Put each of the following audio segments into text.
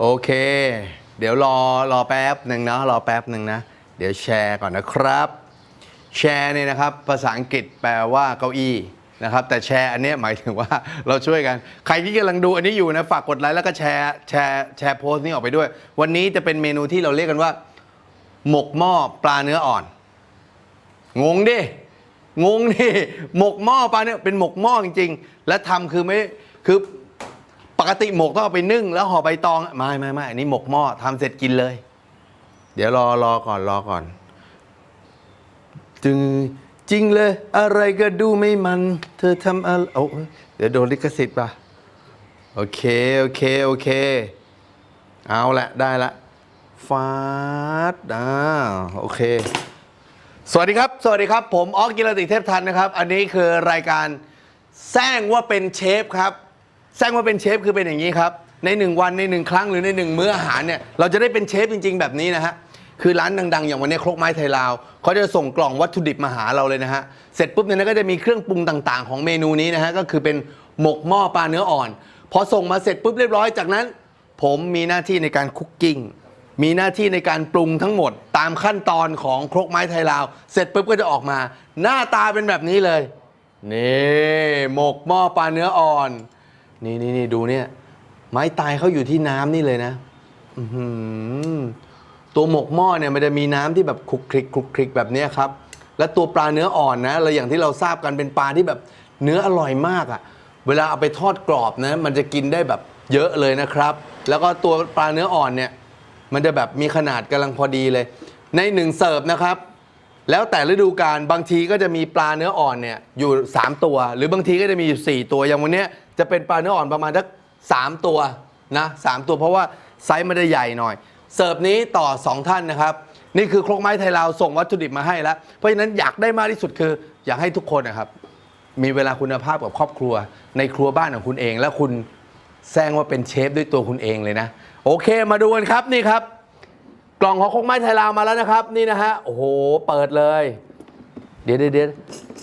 โอเค เดี๋ยวรอรอแป๊บหนึ่งนะรอแป๊บหนึ่งนะ เดี๋ยวแชร์ก่อนนะครับ แชร์เนี่ยนะครับ ภาษาอังกฤษแปลว่าเก้าอี้นะครับ แต่แชร์อันนี้หมายถึงว่าเราช่วยกัน ใครที่กำลังดูอันนี้อยู่นะ ฝากกดไลค์แล้วก็แชร์แชร์แชร์โพสต์นี้ออกไปด้วย วันนี้จะเป็นเมนูที่เราเรียกกันว่า หมกหม้อปลาเนื้ออ่อน งงดิ งงดิ หมกหม้อปลาเนี่ยเป็นหมกหม้อจริง ๆ และทำคือไม่คือ ปกติหมกต้องเอาไปนึ่งแล้วห่อใบตองไม่ไม่ไม่อันนี้หมกหม้อทำเสร็จกินเลย เดี๋ยวรอรอก่อนรอก่อน จึงจริงเลย อะไรก็ดูไม่มัน เธอทำอะไรโอ้เดี๋ยวโดนลิขสิทธิ์ป่ะ โอเค โอเค โอเค เอาละได้ละฟาดอ่าโอเค สวัสดีครับ สวัสดีครับ ผมออกกิรติเทพทันนะครับ อันนี้คือรายการแซงว่าเป็นเชฟครับ แซงว่าเป็นเชฟคือเป็นอย่างนี้ครับ ในหนึ่งวันในหนึ่งครั้งหรือในหนึ่งมื้ออาหารเนี่ยเราจะได้เป็นเชฟจริง ๆ แบบนี้นะฮะคือร้านดังๆ อย่างวันนี้ครกไม้ไทยลาวเขาจะส่งกล่องวัตถุดิบมาหาเราเลยนะฮะเสร็จปุ๊บเนี่ยนะก็จะมีเครื่องปรุงต่างๆ ของเมนูนี้นะฮะก็คือเป็นหมกหม้อปลาเนื้ออ่อน พอส่งมาเสร็จปุ๊บเรียบร้อยจากนั้น ผมมีหน้าที่ในการคุกกิ้งมีหน้าที่ในการปรุงทั้งหมดตามขั้นตอนของครกไม้ไทยลาว เสร็จปุ๊บก็จะออกมา หน้าตาเป็นแบบนี้เลยนี่หมกหม้อปลาเนื้ออ่อน นี่นี่นี่ดูเนี่ย ไม้ตายเขาอยู่ที่น้ำนี่เลยนะอื้อหือตัวหมกหม้อเนี่ยมันจะมีน้ำที่แบบคลุกคลิกคลุกคลิกแบบเนี้ยครับ และตัวปลาเนื้ออ่อนนะเราอย่างที่เราทราบกันเป็นปลาที่แบบเนื้ออร่อยมากอะ่ะ เวลาเอาไปทอดกรอบนะมันจะกินได้แบบเยอะเลยนะครับ แล้วก็ตัวปลาเนื้ออ่อนเนี่ย มันจะแบบมีขนาดกำลังพอดีเลย ในหนึ่งเสิร์ฟนะครับ แล้วแต่ฤดูกาลบางทีก็จะมีปลาเนื้ออ่อนเนี่ยอยู่ 3 ตัว หรือบางทีก็จะมีอยู่ 4 ตัวอย่างวันเนี้ย จะเป็นปลาเนื้ออ่อนประมาณสักสามตัวนะสามตัวเพราะว่าไซส์มันจะใหญ่หน่อย เสิร์ฟนี้ต่อ 2 ท่านนะครับ นี่คือครกไม้ไทยลาวส่งวัตถุดิบมาให้แล้ว เพราะฉะนั้นอยากได้มากที่สุดคือ อยากให้ทุกคนนะครับ มีเวลาคุณภาพกับครอบครัว ในครัวบ้านของคุณเอง และคุณแซงว่าเป็นเชฟด้วยตัวคุณเองเลยนะ โอเคมาดูกันครับนี่ครับ กล่องของคงไม้ไทยลาวมาแล้วนะครับ นี่นะฮะโอ้โหเปิดเลย เดี๋ยวเดี๋ยว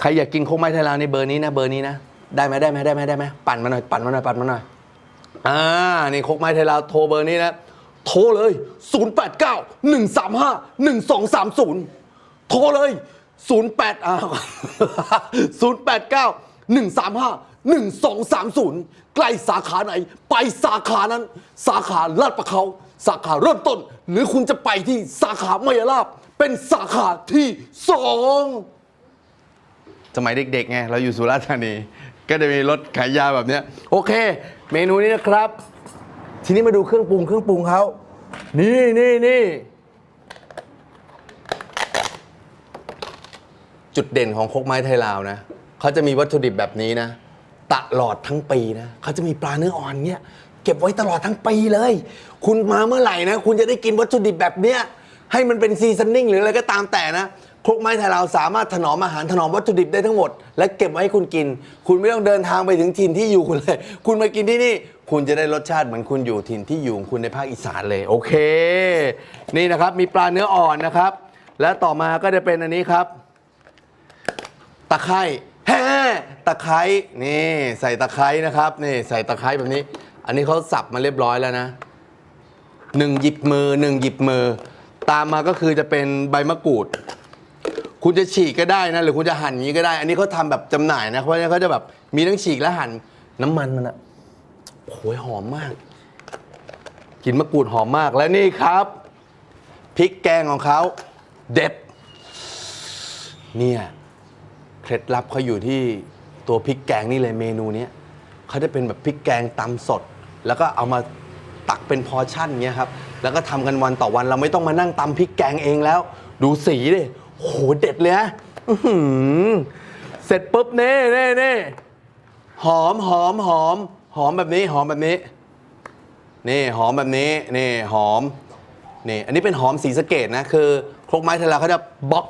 ใครอยากกินคงไม้ไทยลาวในเบอร์นี้นะเบอร์นี้นะ ได้ไหมได้ไหมได้ไหมได้ไหมปั่นมาหน่อยปั่นมาหน่อยปั่นมาหน่อยอ่านี่คงไม้ไทยลาวโทรเบอร์นี้นะ โทรเลย 089 135 1230 โทรเลย 08อ่า089 135 1230 ใกล้สาขาไหน ไปสาขานั้น สาขาลาดประเขา สาขาเริ่มต้น หรือคุณจะไปที่สาขามายาลาบ เป็นสาขาที่สอง สมัยเด็กๆไงเราอยู่สุราษฎร์ธานี ก็จะมีรถขายยาแบบเนี้ยโอเค เมนูนี้นะครับ ทีนี้มาดูเครื่องปรุงเครื่องปรุงเขานี่นี่นี่จุดเด่นของคกไม้ไทยลาวนะเขาจะมีวัตถุดิบแบบนี้นะตลอดทั้งปีนะเขาจะมีปลาเนื้ออ่อนเนี่ยเก็บไว้ตลอดทั้งปีเลย คุณมาเมื่อไหร่นะ คุณจะได้กินวัตถุดิบแบบเนี้ยให้มันเป็นซีซันนิ่งหรืออะไรก็ตามแต่นะ ครกไม้ไทยลาวสามารถถนอมอาหารถนอมวัตถุดิบได้ทั้งหมด และเก็บไว้ให้คุณกิน คุณไม่ต้องเดินทางไปถึงถิ่นที่อยู่คุณเลย คุณมากินที่นี่ คุณจะได้รสชาติเหมือนคุณอยู่ถิ่นที่อยู่ของคุณในภาคอีสานเลย โอเค นี่นะครับมีปลาเนื้ออ่อนนะครับ และต่อมาก็จะเป็นอันนี้ครับ ตะไคร้แฮ่ตะไคร้นี่ใส่ตะไคร้นะครับนี่ใส่ตะไคร้แบบนี้ อันนี้เขาสับมาเรียบร้อยแล้วนะหนึ่งหยิบมือหนึ่งหยิบมือ ตามมาก็คือจะเป็นใบมะกรูด คุณจะฉีกก็ได้นะหรือคุณจะหั่นอย่างนี้ก็ได้ อันนี้เขาทำแบบจำหน่ายนะเพราะฉะนั้นเขาจะแบบมีทั้งฉีกและหั่นน้ำมันมันอะโอ้ยหอมมากกลินมะกรูดหอมมากและนี่ครับพริกแกงของเขาเด็ด เนี่ยเคล็ดลับเขาอยู่ที่ตัวพริกแกงนี่เลยเมนูเนี้ยเขาจะเป็นแบบพริกแกงตำสด แล้วก็เอามาตักเป็นพอร์ชั่นเงี้ยครับแล้วก็ทำกันวันต่อวันเราไม่ต้องมานั่งตำพริกแกงเองแล้ว ดูสีดิ โหเด็ดเลยนะอื้อหือเสร็จปุ๊บเน่เน่เน่หอมหอมหอม หอมแบบนี้หอมแบบนี้ นี่หอมแบบนี้นี่หอมนี่อันนี้เป็นหอมสีสะเกดนะคือครกไม้ไทยลาเขาจะบล็อก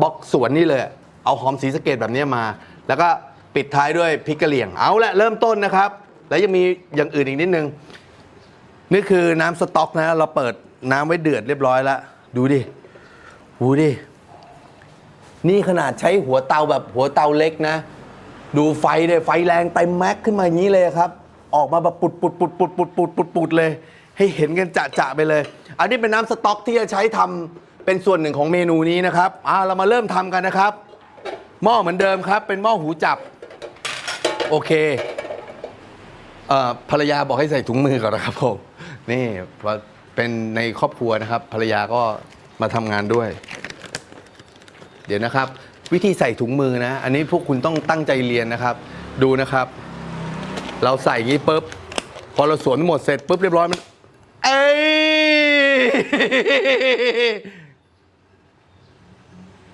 บล็อกสวนนี่เลย เอาหอมสีสะเกดแบบนี้มา แล้วก็ปิดท้ายด้วยพริกกะเหรี่ยงเอาละเริ่มต้นนะครับ แล้วยังมีอย่างอื่นอีกนิดนึง นี่คือน้ำสต๊อกนะ เราเปิดน้ำไว้เดือดเรียบร้อยแล้ว ดูดิดูดิ นี่ขนาดใช้หัวเตาแบบหัวเตาเล็กนะ ดูไฟเนี่ยไฟแรงเต็มแม็กขึ้นมาอย่างนี้เลยครับ ออกมาแบบปุดปุดปุดปุดปุดปุดปุดปุดเลย ให้เห็นกันจะๆไปเลย อันนี้เป็นน้ำสต๊อกที่จะใช้ทำเป็นส่วนหนึ่งของเมนูนี้นะครับอ่าเรามาเริ่มทำกันนะครับ หม้อเหมือนเดิมครับ เป็นหม้อหูจับ โอเคภรรยาบอกให้ใส่ถุงมือก่อนนะครับผมนี่ว่าเป็นในครอบครัวนะครับ ภรรยาก็มาทำงานด้วย เดี๋ยวนะครับ วิธีใส่ถุงมือนะ อันนี้พวกคุณต้องตั้งใจเรียนนะครับ ดูนะครับ เราใส่อย่างนี้ปุ๊บพอเราสวนหมดเสร็จปุ๊บเรียบร้อยมันเอ้ย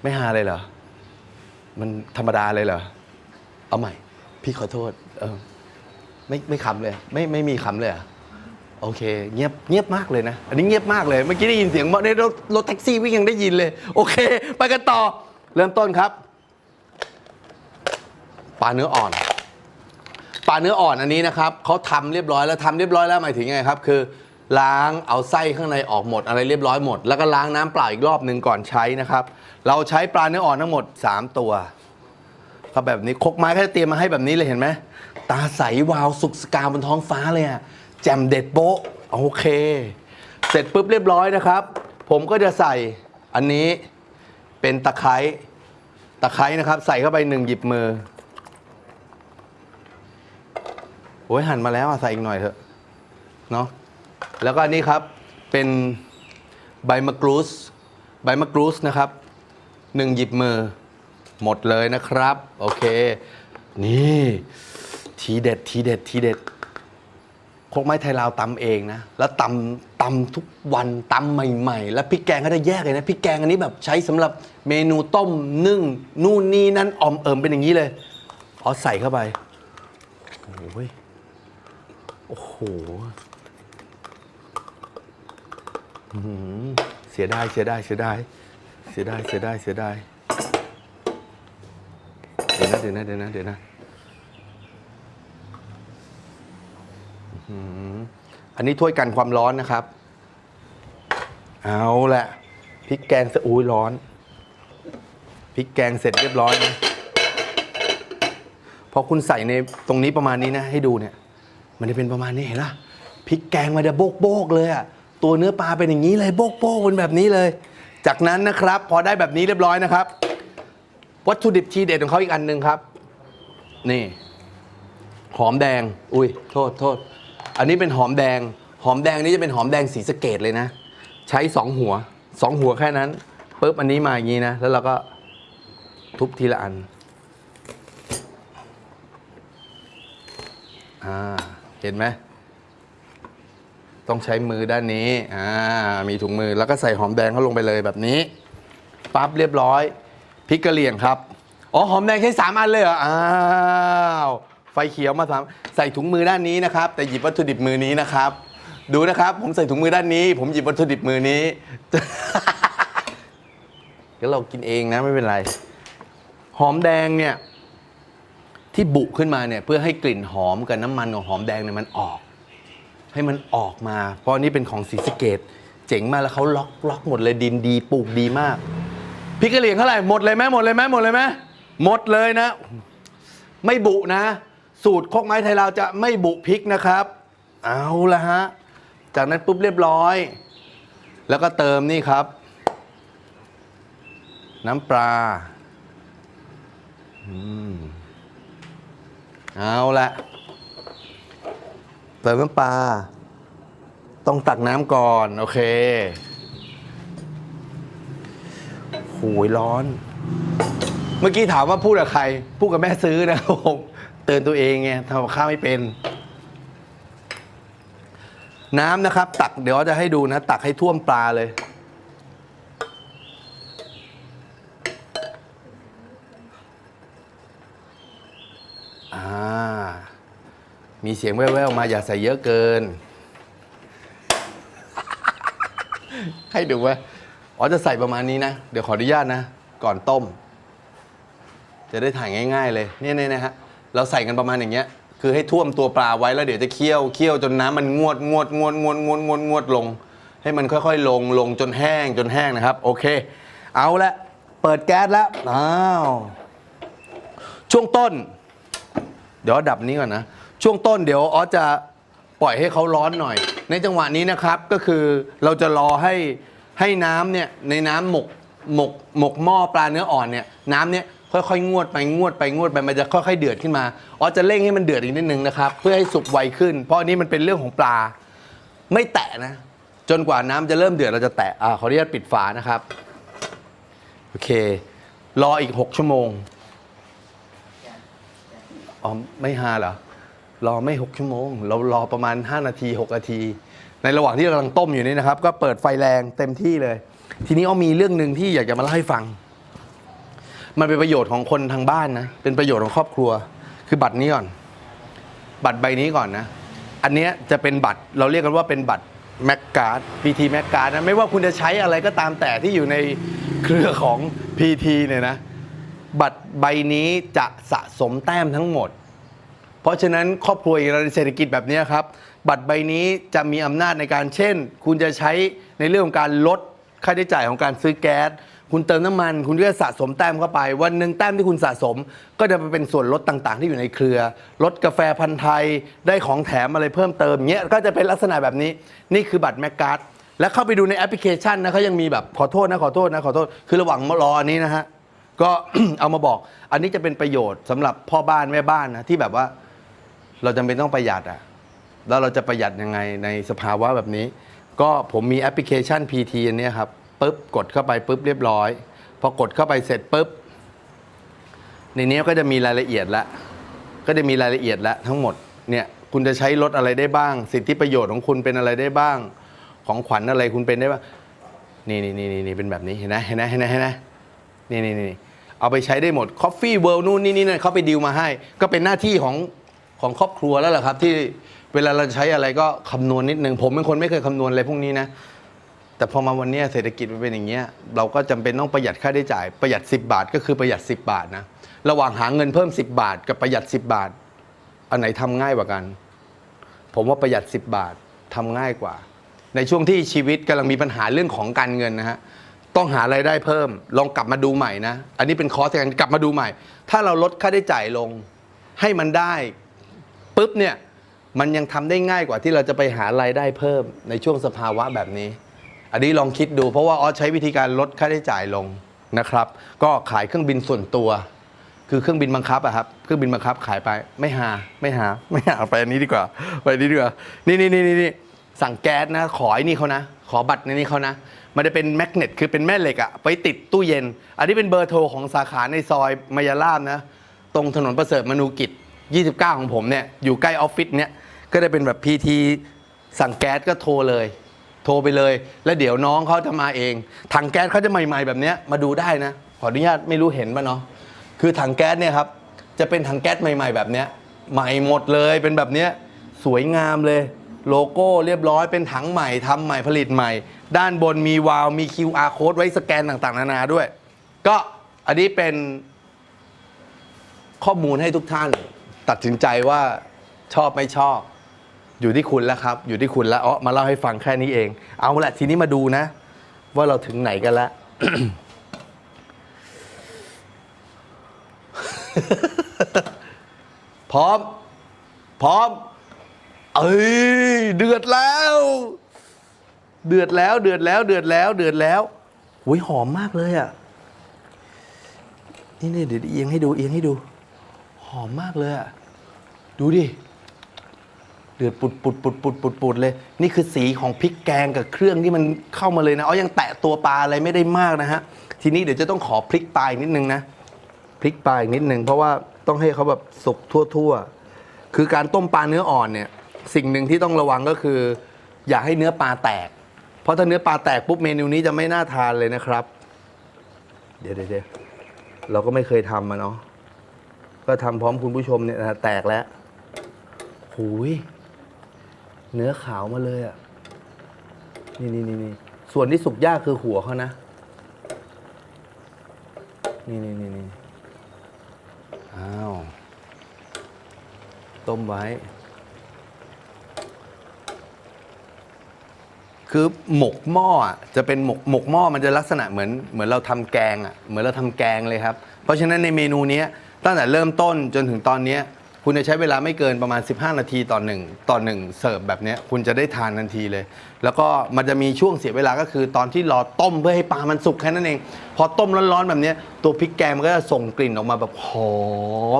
ไม่หาเลยเหรอ มันธรรมดาเลยเหรอ เอาใหม่ พี่ขอโทษ เออ ไม่ไม่ขำเลย ไม่ไม่มีขำเลยเหรอ โอเค เงียบเงียบมากเลยนะ อันนี้เงียบมากเลย เมื่อกี้ได้ยินเสียงในรถรถแท็กซี่วิ่งยังได้ยินเลย โอเค ไปกันต่อ เริ่มต้นครับ ปลาเนื้ออ่อน ปลาเนื้ออ่อนอันนี้นะครับเขาทำเรียบร้อยแล้วทำเรียบร้อยแล้วหมายถึงไงครับ คือ ล้างเอาไส้ข้างในออกหมด อะไรเรียบร้อยหมด แล้วก็ล้างน้ำเปล่าอีกรอบหนึ่งก่อนใช้นะครับ เราใช้ปลาเนื้ออ่อนทั้งหมด 3 ตัวก็แบบนี้คกไม้ก็จะเตรียมมาให้แบบนี้เลยเห็นไหมตาใสวาวสุกสกาวบนท้องฟ้าเลยอะ แจ่มเด็ดโป๊ะโอเค เสร็จปุ๊บเรียบร้อยนะครับ ผมก็จะใส่อันนี้เป็นตะไคร้ตะไคร้นะครับ ใส่เข้าไปหนึ่งหยิบมือโอ้ยหั่นมาแล้วอะใส่อีกหน่อยเถอะเนาะแล้วก็อันนี้ครับเป็นใบมะกรูสใบมะกรูสนะครับหนึ่งหยิบมือหมดเลยนะครับ โอเค นี่ ทีเด็ดทีเด็ดทีเด็ด โคกไม้ไทยลาวตำเองนะ แล้วตำตำทุกวันตำใหม่ ๆ แล้วพริกแกงก็จะแยกเลยนะพริกแกงอันนี้แบบใช้สำหรับเมนูต้มนึ่งนู่นนี่นั่นออมเอิมเป็นอย่างนี้เลยเอใส่เข้าไปโอ้ยโอ้โหเสียดายเสียดายเสียดายเสียดายเสียดายเสียดายเดี๋ยวนะเดี๋ยวนะเดี๋ยวนะเดี๋ยวนะ อันนี้ถ้วยกันความร้อนนะครับ เอาละพริกแกงสะอุ้ยร้อนพริกแกงเสร็จเรียบร้อยนะพอคุณใส่ในตรงนี้ประมาณนี้นะ ให้ดูเนี่ย มันจะเป็นประมาณนี้เห็นปะพริกแกงมันจะโบกโบกๆเลยอะตัวเนื้อปลาเป็นอย่างนี้เลยโบกโบกๆเป็นแบบนี้เลย จากนั้นนะครับ พอได้แบบนี้เรียบร้อยนะครับ วัตถุดิบทีเด็ดของเขาอีกอันหนึ่งครับ นี่ หอมแดง อุ้ย โทษโทษ อันนี้เป็นหอมแดง หอมแดงนี่จะเป็นหอมแดงสีสะเกดเลยนะ ใช้สองหัวสองหัวแค่นั้นปุ๊บอันนี้มาอย่างนี้นะ แล้วเราก็ทุบทีละอัน อ่า เห็นไหม ต้องใช้มือด้านนี้ อ่า มีถุงมือ แล้วก็ใส่หอมแดงเข้าลงไปเลยแบบนี้ ปั๊บเรียบร้อย พริกกะเหรี่ยงครับ อ๋อ หอมแดงใช้สามอันเลยเหรอ อ้าว เขียวมาสามใส่ถุงมือด้านนี้นะครับ แต่หยิบวัตถุดิบมือนี้นะครับ ดูนะครับ ผมใส่ถุงมือด้านนี้ ผมหยิบวัตถุดิบมือนี้ก็เรากินเองนะไม่เป็นไร หอมแดงเนี่ย ที่บุขึ้นมาเนี่ย เพื่อให้กลิ่นหอมกับน้ำมันของหอมแดงเนี่ยมันออก ให้มันออกมา เพราะนนี่เป็นของสีสะเกตเจ๋งมากแล้วเขาล็อกล็อกหมดเลยดินดีปลูกดีมากพริกกะเหรี่ยงเท่าไหร่หมดเลยไหมหมดเลยไหมหมดเลยไหมหมดเลยนะ ไม่บุนะ สูตรโคกไม้ไทยเราวจะไม่บุพริกนะครับ เอาละฮะ จากนั้นปุ๊บเรียบร้อย แล้วก็เติมนี่ครับ น้ำปลาอืมเอาละเติมน้ำปลา ต้องตักน้ำก่อน โอเคหูยร้อน เมื่อกี้ถามว่าพูดกับใคร พูดกับแม่ซื้อนะครับผม เตือนตัวเองไงทำกับข้าวไม่เป็น น้ำนะครับ ตักเดี๋ยวจะให้ดูนะ ตักให้ท่วมปลาเลย อ่า มีเสียงแว่วๆมาอย่าใส่เยอะเกิน ให้ดูว่าอ๋อจะใส่ประมาณนี้นะ เดี๋ยวขออนุญาตนะ ก่อนต้ม จะได้ถ่ายง่าย ๆ เลย เนี่ยเนี่ยนะฮะ เราใส่กันประมาณอย่างเงี้ย คือให้ท่วมตัวปลาไว้แล้วเดี๋ยวจะเคี่ยวเคี่ยวจนน้ำมันงวดงวดงวดงวดงวดงวดงวดลง ให้มันค่อยๆ ลงลงจนแห้งจนแห้งนะครับ โอเค เอาละเปิดแก๊สแล้วอ้าวช่วงต้น เดี๋ยวดับนี้ก่อนนะ ช่วงต้นเดี๋ยวออสจะปล่อยให้เขาร้อนหน่อย ในจังหวะนี้นะครับก็คือเราจะรอให้ให้น้ำเนี่ยในน้ำหมกหมกหมกหม้อปลาเนื้ออ่อนเนี่ยน้ำเนี่ย ค่อยๆงวดไปงวดไปงวดไปมันจะค่อยๆเดือดขึ้นมาอ๋อจะเร่งให้มันเดือดอีกนิดนึงนะครับเพื่อให้สุกไวขึ้น เพราะอันนี้มันเป็นเรื่องของปลา ไม่แตะนะ จนกว่าน้ำจะเริ่มเดือดเราจะแตะอ่าขออนุญาตปิดฝานะครับโอเค รออีก 6 ชั่วโมงอ๋อไม่ฮาเหรอรอไม่ 6 ชั่วโมง เรารอประมาณ 5 นาที 6 นาที ในระหว่างที่กำลังต้มอยู่นี่นะครับ ก็เปิดไฟแรงเต็มที่เลย ทีนี้อ้อมีเรื่องหนึ่งที่อยากจะมาเล่าให้ฟัง มันเป็นประโยชน์ของคนทางบ้านนะ เป็นประโยชน์ของครอบครัว คือบัตรนี้ก่อน บัตรใบนี้ก่อนนะ อันเนี้ยจะเป็นบัตร เราเรียกกันว่าเป็นบัตรแมกการ์ด PT แมกการ์ดนะ ไม่ว่าคุณจะใช้อะไรก็ตามแต่ที่อยู่ในเครือของ PT เนี่ยนะ บัตรใบนี้จะสะสมแต้มทั้งหมด เพราะฉะนั้นครอบครัวในเศรษฐกิจแบบนี้ครับ บัตรใบนี้จะมีอำนาจในการเช่น คุณจะใช้ในเรื่องของการลดค่าใช้จ่ายของการซื้อแก๊ส คุณเติมน้ำมัน คุณก็จะสะสมแต้มเข้าไป วันหนึ่งแต้มที่คุณสะสม ก็จะไปเป็นส่วนลดต่างๆ ที่อยู่ในเครือลดกาแฟพันธ์ไทยได้ของแถมอะไรเพิ่มเติมเงี้ยก็จะเป็นลักษณะแบบนี้นี่คือบัตรแมกการ์ดแล้วเข้าไปดูในแอปพลิเคชันนะเขายังมีแบบขอโทษนะขอโทษนะขอโทษคือระหว่างรออันนี้นะฮะก็เอามาบอก อันนี้จะเป็นประโยชน์สำหรับพ่อบ้านแม่บ้านนะที่แบบว่า เราจำเป็นต้องประหยัดอะแล้วเราจะประหยัดยังไงในสภาวะแบบนี้ ก็ผมมีแอปพลิเคชัน PT อันนี้ครับ ปุ๊บกดเข้าไปปุ๊บเรียบร้อย พอกดเข้าไปเสร็จปุ๊บ ในนี้ก็จะมีรายละเอียดละ ก็จะมีรายละเอียดละทั้งหมดเนี่ยคุณจะใช้รถอะไรได้บ้าง สิทธิประโยชน์ของคุณเป็นอะไรได้บ้าง ของขวัญอะไรคุณเป็นได้บ้างนี่นี่นี่นี่เป็นแบบนี้เห็นไหมเห็นไหมเห็นไหมเห็นไหมนี่นี่นี่เอาไปใช้ได้หมด Coffee World นู่นนี่นี่นั่นเขาไปดีลมาให้ ก็เป็นหน้าที่ของของครอบครัวแล้วแหละครับ ที่เวลาเราใช้อะไรก็คำนวณนิดนึงผมเป็นคนไม่เคยคำนวณอะไรพวกนี้นะ แต่พอมาวันนี้เศรษฐกิจมันเป็นอย่างเงี้ยเราก็จำเป็นต้องประหยัดค่าใช้จ่ายประหยัด 10 บาท ก็คือประหยัด 10 บาทนะระหว่างหาเงินเพิ่ม 10 บาท กับประหยัด 10 บาท อันไหนทำง่ายกว่ากัน ผมว่าประหยัด 10 บาททำง่ายกว่า ในช่วงที่ชีวิตกำลังมีปัญหาเรื่องของการเงินนะฮะต้องหาไรายได้เพิ่ม ลองกลับมาดูใหม่นะ อันนี้เป็นคอร์สการกลับมาดูใหม่ ถ้าเราลดค่าใช้จ่ายลง ให้มันได้ปุ๊บเนี่ยมันยังทำได้ง่ายกว่าที่เราจะไปหารายได้เพิ่มในช่วงสภาวะแบบนี้ อันนี้ลองคิดดูเพราะว่าออสใช้วิธีการลดค่าใช้จ่ายลงนะครับ ก็ขายเครื่องบินส่วนตัว คือเครื่องบินบังคับอะครับเครื่องบินบังคับขายไปไม่หาไม่หาไม่หาไปอันนี้ดีกว่า ไปนี้ดีกว่านี่นี่นี่นี่สั่งแก๊สนะขอไอ้นี่เขานะ ขอบัตรในนี้เขานะมันจะเป็นแมกเนตคือเป็นแม่เหล็กอะไปติดตู้เย็น อันนี้เป็นเบอร์โทรของสาขาในซอยมายาลามนะ ตรงถนนประเสริฐมนูกิจ 29 ของผมเนี่ยอยู่ใกล้ออฟฟิศเนี่ยก็จะเป็นแบบพีทีสั่งแก๊สก็โทรเลย โทรไปเลย แล้วเดี๋ยวน้องเขาจะมาเอง ถังแก๊สเขาจะใหม่ ๆ แบบเนี้ยมาดูได้นะ ขออนุญาตไม่รู้เห็นป่ะเนาะคือถังแก๊สเนี่ยครับจะเป็นถังแก๊สใหม่ ๆ แบบเนี้ยใหม่หมดเลยเป็นแบบเนี้ยสวยงามเลย โลโก้เรียบร้อยเป็นถังใหม่ทำใหม่ผลิตใหม่ ด้านบนมีวาล์วมี QR code ไว้สแกนต่างๆ นานาด้วย ก็อันนี้เป็นข้อมูลให้ทุกท่าน ตัดสินใจว่าชอบไม่ชอบ อยู่ที่คุณแล้วครับ อยู่ที่คุณแล้วอ๋อมาเล่าให้ฟังแค่นี้เอง เอาละทีนี้มาดูนะ ว่าเราถึงไหนกันแล้วพร้อม พร้อม เอ้ยเดือดแล้ว เดือดแล้ว เดือดแล้ว เดือดแล้ว เดือดแล้วหุยหอมมากเลยอะนี่นี่เดี๋ยวเอียงให้ดูเอียงให้ดู หอมมากเลยอะ ดูดิ เดือดปุดปุดปุดปุดปุดปุดเลย นี่คือสีของพริกแกงกับเครื่องที่มันเข้ามาเลยนะอ๋อยังแตะตัวปลาอะไรไม่ได้มากนะฮะ ทีนี้เดี๋ยวจะต้องขอพริกปลาอีกนิดนึงนะพริกปลาอีกนิดนึงเพราะว่าต้องให้เขาแบบสุกทั่ว ๆ คือการต้มปลาเนื้ออ่อนเนี่ย สิ่งหนึ่งที่ต้องระวังก็คือ อย่าให้เนื้อปลาแตก เพราะถ้าเนื้อปลาแตกปุ๊บเมนูนี้จะไม่น่าทานเลยนะครับ เดี๋ยวเดี๋ยวเราก็ไม่เคยทำมาเนาะก็ทำพร้อมคุณผู้ชมเนี่ยแตกแล้วหูย เนื้อขาวมาเลยอะ นี่นี่นี่นี่ส่วนที่สุกยากคือหัวเขานะ นี่นี่นี่นี่อ้าว ต้มไว้ คือหมกหม้ออะจะเป็นหมกหมกหม้อมันจะลักษณะเหมือนเหมือนเราทำแกงอะเหมือนเราทำแกงเลยครับ เพราะฉะนั้นในเมนูเนี้ยตั้งแต่เริ่มต้นจนถึงตอนเนี้ย คุณจะใช้เวลาไม่เกินประมาณ 15 นาทีต่อหนึ่งต่อหนึ่งเสิร์ฟแบบนี้คุณจะได้ทานทันทีเลย แล้วก็มันจะมีช่วงเสียเวลาก็คือ ตอนที่รอต้มเพื่อให้ปลามันสุกแค่นั้นเอง พอต้มร้อนๆแบบนี้ตัวพริกแกงมันก็จะส่งกลิ่นออกมาแบบหอ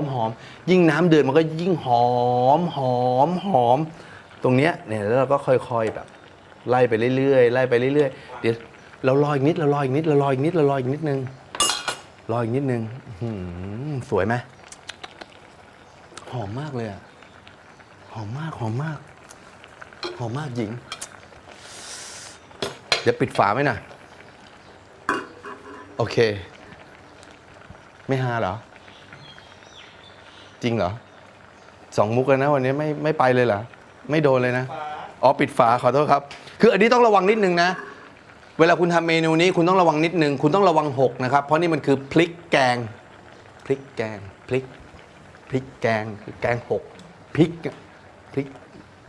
มหอมยิ่งน้ำเดือดมันก็ยิ่งหอมหอมหอมตรงเนี้ยเนี่ยแล้วเราก็ค่อยๆแบบ ไล่ไปเรื่อยๆไล่ไปเรื่อยๆเดี๋ยวเรารออีกนิดเรารออีกนิดเรารออีกนิดเรารออีกนิดนึงรออีกนิดนึงสวยไหม หอมมากเลยอะหอมมากหอมมาก หอมมากหญิง เดี๋ยวปิดฝาไว้หน่อยโอเค ไม่ฮาเหรอ จริงเหรอสองมุกแล้วนะ วันนี้ไม่ไม่ไปเลยเหรอ ไม่โดนเลยนะ อ๋อ ปิดฝาขอโทษครับ คืออันนี้ต้องระวังนิดนึงนะ เวลาคุณทำเมนูนี้คุณต้องระวังนิดนึง คุณต้องระวังหกนะครับ เพราะนี่มันคือพริกแกง พริกแกง พริก พริกแกงคือแกงหกพริกอะพริก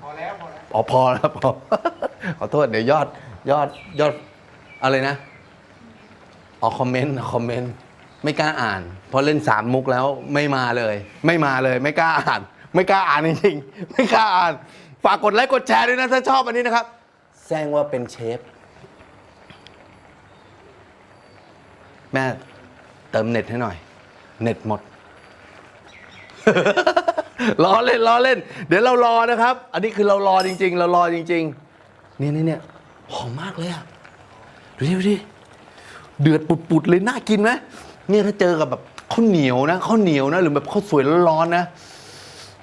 พอแล้วพอแล้วอ๋อพอแล้วพอ ขอโทษเดี๋ยวยอดยอดยอดอะไรนะอ๋อคอมเมนต์คอมเมนต์ไม่กล้าอ่าน เพราะเล่นสามมุกแล้วไม่มาเลย ไม่มาเลย ไม่กล้าอ่าน ไม่กล้าอ่านจริงๆไม่กล้าอ่าน ฝากกดไลค์กดแชร์ด้วยนะถ้าชอบอันนี้นะครับแซงว่าเป็นเชฟ แม่เติมเน็ตให้หน่อย เน็ตหมด ล้อเล่นล้อเล่น เดี๋ยวเรารอนะครับ อันนี้คือเรารอจริง ๆ เรารอจริง ๆ เนี่ยเนี่ยเนี่ยหอมมากเลยอะดูดิดูดิเดือดปุดๆเลยน่ากินไหมเนี่ยถ้าเจอกับแบบข้าวเหนียวนะข้าวเหนียวนะหรือแบบข้าวสวยร้อนๆนะ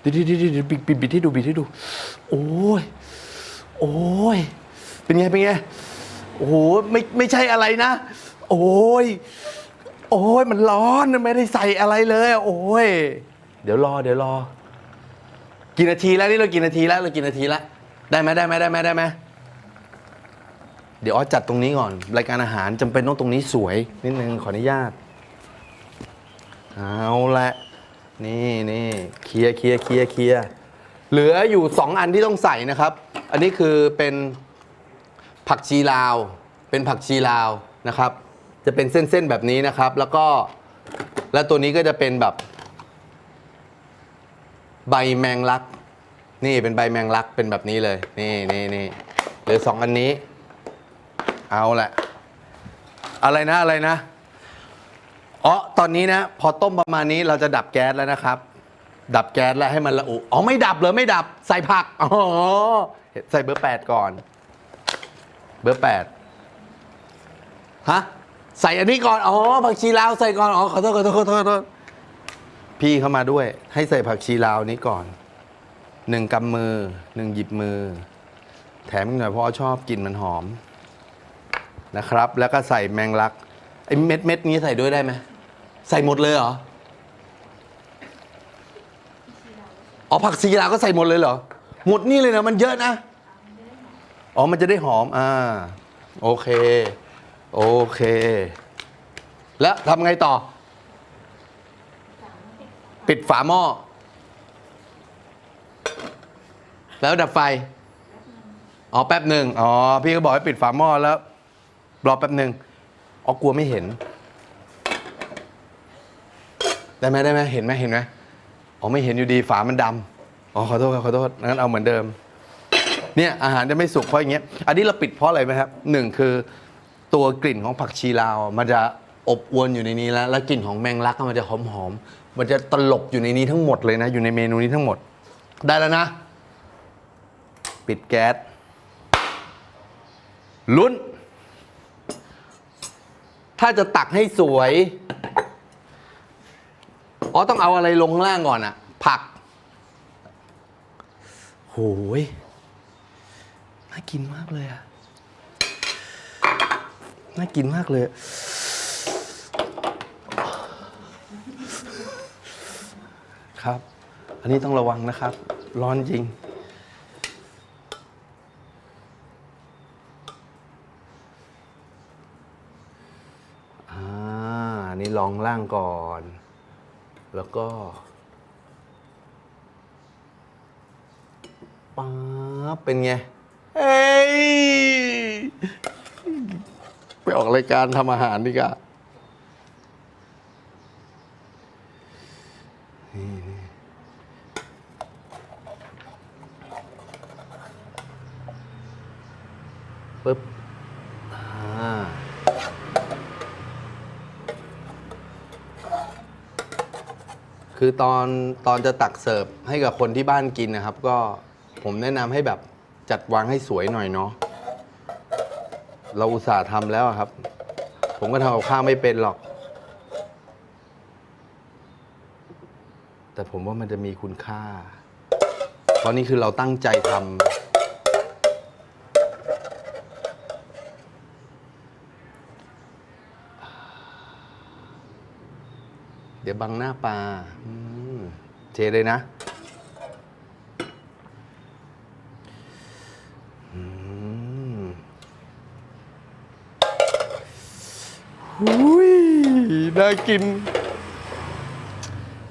ดี๋ยวเดี๋ยวเดี๋ยวเดี๋ยวบิดบิดบิดให้ดูบิดให้ดู โอ้ยโอ้ยเป็นไงเป็นไงโอ้โหไม่ไม่ใช่อะไรนะ โอ้ยโอ้ยมันร้อนไม่ได้ใส่อะไรเลย โอ้ย ดี๋ยวรอ เดี๋ยวรอ กี่นาทีแล้วนี่เรากี่นาทีแล้วเรากี่นาทีแล้วได้ไหมได้ไหมได้ไหมได้ไหมเดี๋ยวออสจัดตรงนี้ก่อน รายการอาหารจำเป็นต้องตรงนี้สวยนิดนึงขออนุญาต เอาละนี่นี่เคลียร์เคลียร์เคลียร์เคลียร์เหลืออยู่สองอันที่ต้องใส่นะครับ อันนี้คือเป็นผักชีลาว เป็นผักชีลาวนะครับ จะเป็นเส้นๆแบบนี้นะครับ แล้วก็แล้วตัวนี้ก็จะเป็นแบบ ใบแมงลัก นี่เป็นใบแมงลักเป็นแบบนี้เลย นี่นี่นี่หลือสองอันนี้ เอาแหละ อะไรนะอะไรนะอ๋อตอนนี้นะ พอต้มประมาณนี้เราจะดับแก๊สแล้วนะครับ ดับแก๊สแล้วให้มันละอุอ๋อไม่ดับเลยไม่ดับ ใส่ผักอ๋อใส่เบอร์แปดก่อน เบอร์แปดฮะใส่อันนี้ก่อน อ๋อผักชีลาวใส่ก่อน อ๋อขอโทษขอโทษขอโทษ พี่เข้ามาด้วย ให้ใส่ผักชีลาวนี้ก่อนหนึ่งกำมือหนึ่งหยิบมือ แถมอีกหน่อยเพราะชอบกลิ่นมันหอมนะครับ แล้วก็ใส่แมงลักไอ้เม็ดเม็ดนี้ใส่ด้วยได้ไหมใส่หมดเลยเหรออ๋อผักชีลาวก็ใส่หมดเลยเหรอหมดนี่เลยนะมันเยอะนะอ๋อมันจะได้หอมอ่าโอเค โอเค แล้วทำไงต่อ ปิดฝาหม้อ แล้วดับไฟ อ๋อแป๊บหนึ่งอ๋อ พี่ก็บอกให้ปิดฝาหม้อแล้ว รอแป๊บหนึ่งอ๋อกลัวไม่เห็น ได้ไหมได้ไหมเห็นไหมเห็นไหมอ๋อไม่เห็นอยู่ดีฝามันดำอ๋อขอโทษครับขอโทษงั้นเอาเหมือนเดิม เนี่ยอาหารจะไม่สุกเพราะอย่างเงี้ย อันนี้เราปิดเพราะอะไรไหมครับหนึ่งคือตัวกลิ่นของผักชีลาว มันจะอบอวนอยู่ในนี้แล้ว แล้วกลิ่นของแมงลักมันจะหอมหอม มันจะตลบอยู่ในนี้ทั้งหมดเลยนะ อยู่ในเมนูนี้ทั้งหมด ได้แล้วนะ ปิดแก๊สลุ้น ถ้าจะตักให้สวย อ๋อต้องเอาอะไรลงข้างล่างก่อนอะผักโหยน่ากินมากเลยอะน่ากินมากเลย ครับ อันนี้ต้องระวังนะครับ ร้อนจริง อ่านี่ลองล่างก่อน แล้วก็ป๊าบเป็นไงเอ้ย ไปออกรายการทำอาหารดีกว่านี่นี่ ปึ๊บอ่า คือตอนตอนจะตักเสิร์ฟให้กับคนที่บ้านกินนะครับ ก็ผมแนะนำให้แบบจัดวางให้สวยหน่อยเนาะเราอุตส่าห์ทำแล้วอะครับ ผมก็ทำกับข้าวไม่เป็นหรอก แต่ผมว่ามันจะมีคุณค่า เพราะนี่คือเราตั้งใจทำ ดี๋ยวบังหน้าปลาอืมเทเลยนะอืมหุยน่ากิน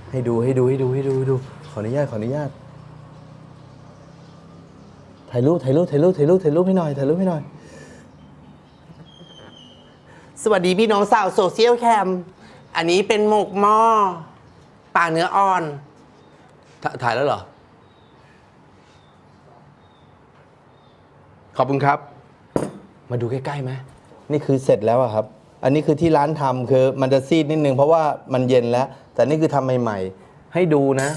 ให้ดูให้ดูให้ดูให้ดูให้ดู ขออนุญาตขออนุญาต ถ่ายรูปถ่ายรูปถ่ายรูปถ่ายรูปถ่ายรูปให้หน่อยถ่ายรูปให้หน่อย สวัสดีพี่น้องสาวโซเชียลแคม อันนี้เป็นหมกหม้อปลาเนื้ออ่อน ถถ่ายแล้วเหรอ ขอบคุณครับ มาดูใกล้ๆไหมนี่คือเสร็จแล้วอะครับ อันนี้คือที่ร้านทำคือมันจะซีดนิดนึงเพราะว่ามันเย็นแล้ว แต่นี่คือทำใหม่ๆ ให้ดูนะ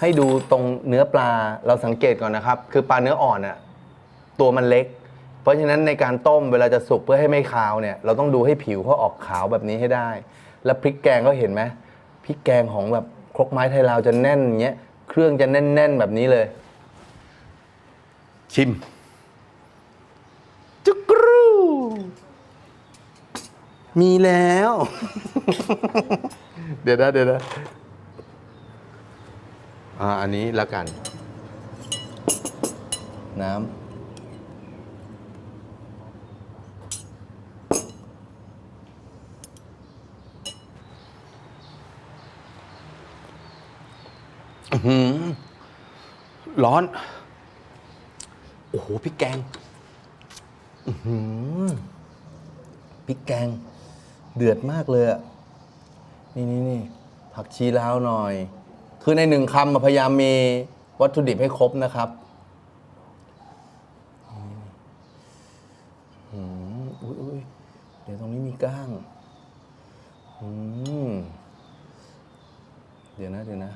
ให้ดูตรงเนื้อปลาเราสังเกตก่อนนะครับ คือปลาเนื้ออ่อนอะตัวมันเล็ก เพราะฉะนั้นในการต้มเวลาจะสุกเพื่อให้ไม่คาวเนี่ย เราต้องดูให้ผิวเขาออกขาวแบบนี้ให้ได้ แล้วพริกแกงก็เห็นไหมพริกแกงของแบบครกไม้ไทยลาวจะแน่นอย่างเงี้ยเครื่องจะแน่น ๆ แบบนี้เลย ชิม จุกรู มีแล้ว เดี๋ยวนะเดี๋ยวนะอ่าอันนี้แล้วกัน น้ำ อื้อหือ ร้อน โอ้โหพริกแกงพริกแกง เดือดมากเลยอะนี่นี่นี่ผักชีลาวหน่อย คือในหนึ่งคำพยายามมีวัตถุดิบให้ครบนะครับอืมอุ้ยอุ้ยเดี๋ยวตรงนี้มีก้าง อืม เดี๋ยวนะ เดี๋ยวนะ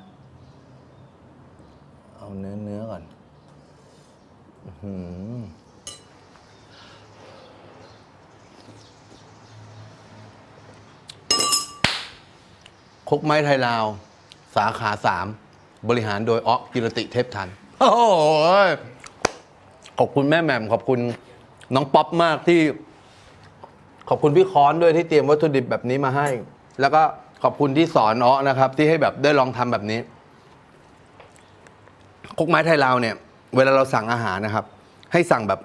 เอาเนื้อเนื้อก่อนอื้อหือคก ไม้ไทยลาว สาขาสามบริหารโดยอ๊อกกิรติเทพทัน โอ้โหขอบคุณแม่แหม่มขอบคุณน้องป๊อปมากที่ ขอบคุณพี่ค้อนด้วยที่เตรียมวัตถุดิบแบบนี้มาให้ แล้วก็ขอบคุณที่สอนอ๊อกนะครับ ที่ให้แบบได้ลองทำแบบนี้คุกไม้ไทยลาวเนี่ย เวลาเราสั่งอาหารนะครับ ให้สั่งแบบ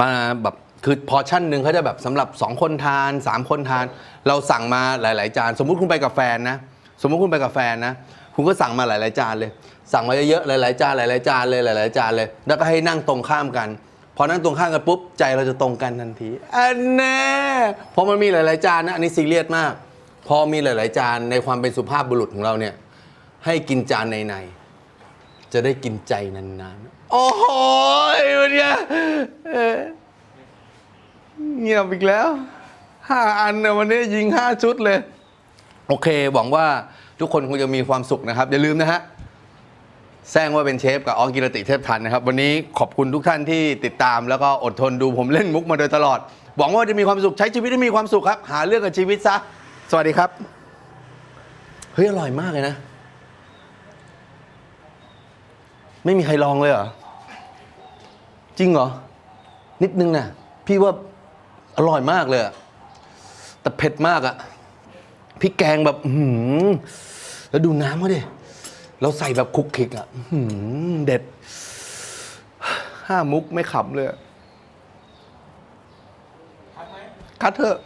มาแบบ คือพอชั่นหนึ่งเขาจะแบบสำหรับ 2 คนทาน 3 คนทาน เราสั่งมาหลาย ๆ จาน สมมุติคุณไปกับแฟนนะ สมมุติคุณไปกับแฟนนะ คุณก็สั่งมาหลาย ๆ จานเลย สั่งมาเยอะ ๆ หลาย ๆ จาน หลาย ๆ จานเลย หลาย ๆ จานเลย แล้วก็ให้นั่งตรงข้ามกัน พอนั่งตรงข้ามกันปุ๊บ ใจเราจะตรงกันทันที อันแน่พอมันมีหลาย ๆ จานนะ อันนี้ซีเรียสมาก พอมีหลาย ๆ จานในความเป็นสุภาพบุรุษของเราเนี่ย ให้กินจานในๆจะได้กินใจนานๆ โอ้โหวันเนี้ย เงียบอีกแล้วห้าอันนะวันนี้ยิงห้าชุดเลย โอเค หวังว่าทุกคนคงจะมีความสุขนะครับ อย่าลืมนะฮะแซงว่าเป็นเชฟกับออกิรติเทพทันนะครับ วันนี้ขอบคุณทุกท่านที่ติดตามแล้วก็อดทนดูผมเล่นมุกมาโดยตลอด หวังว่าจะมีความสุขใช้ชีวิตให้มีความสุขครับ หาเรื่องกับชีวิตซะ สวัสดีครับ เฮ้ย อร่อยมากเลยนะ ไม่มีใครลองเลยเหรอ จริงเหรอ นิดนึงนะพี่ว่า อร่อยมากเลยอะแต่เผ็ดมากอะพริกแกงแบบอื้อหือแล้วดูน้ำเขาดิเราใส่แบบคลุกคลิกอะอื้อหือเด็ด ห้ามุกไม่ขำเลยอะคัดเถอะ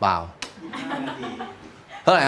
เปล่า